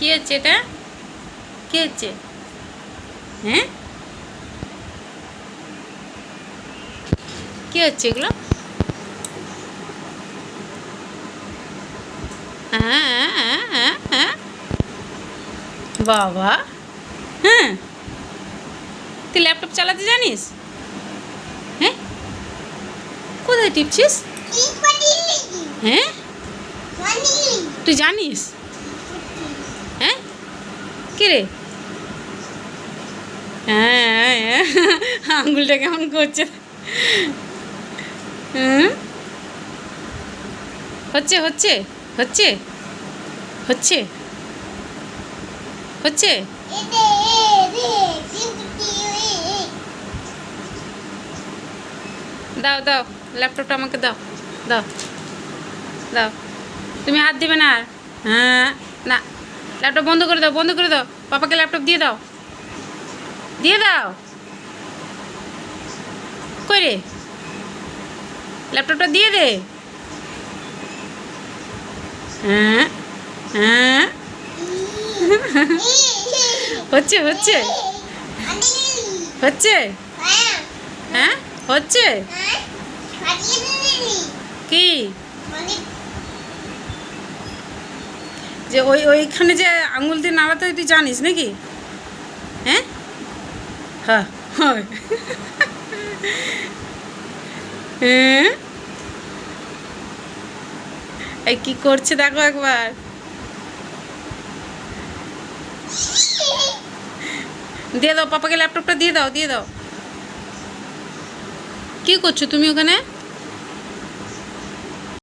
কি হচ্ছে এটা? কি হচ্ছে? হ্যাঁ? কি হচ্ছে এগুলো? হ্যাঁ হ্যাঁ, হ্যাঁ, হ্যাঁ। বাবা। হ্যাঁ। তুই ল্যাপটপ চালাতে জানিস? হ্যাঁ? কোথায় টিপছিস? হ্যাঁ? তুই জানিস? হ্যাঁ কে রে? হ্যাঁ হ্যাঁ, আঙুলটা কেমন করছে? হচ্ছে হচ্ছে হচ্ছে হচ্ছে হচ্ছে। দাও দাও ল্যাপটপটা আমাকে দাও দাও দাও। তুমি হাত দিবে না আর? হ্যাঁ না। ল্যাপটপ বন্ধ করে দাও বন্ধ করে দাও। পাপাকে ল্যাপটপ দিয়ে দাও। দিয়ে দাও। কই রে? ল্যাপটপটা দিয়ে দে। হ্যাঁ হ্যাঁ। হচ্ছে হচ্ছে। হচ্ছে? হ্যাঁ হচ্ছে? কি? যে ওই ওইখানে যে আঙুল দিয়ে নাড়াতে তুই জানিস নাকি? হ্যাঁ? হ্যাঁ হয়। এই কি করছে দেখো একবার। দিয়ে দাও, পাপাকে ল্যাপটপটা দিয়ে দাও দিয়ে দাও। কি করছ তুমি ওখানে?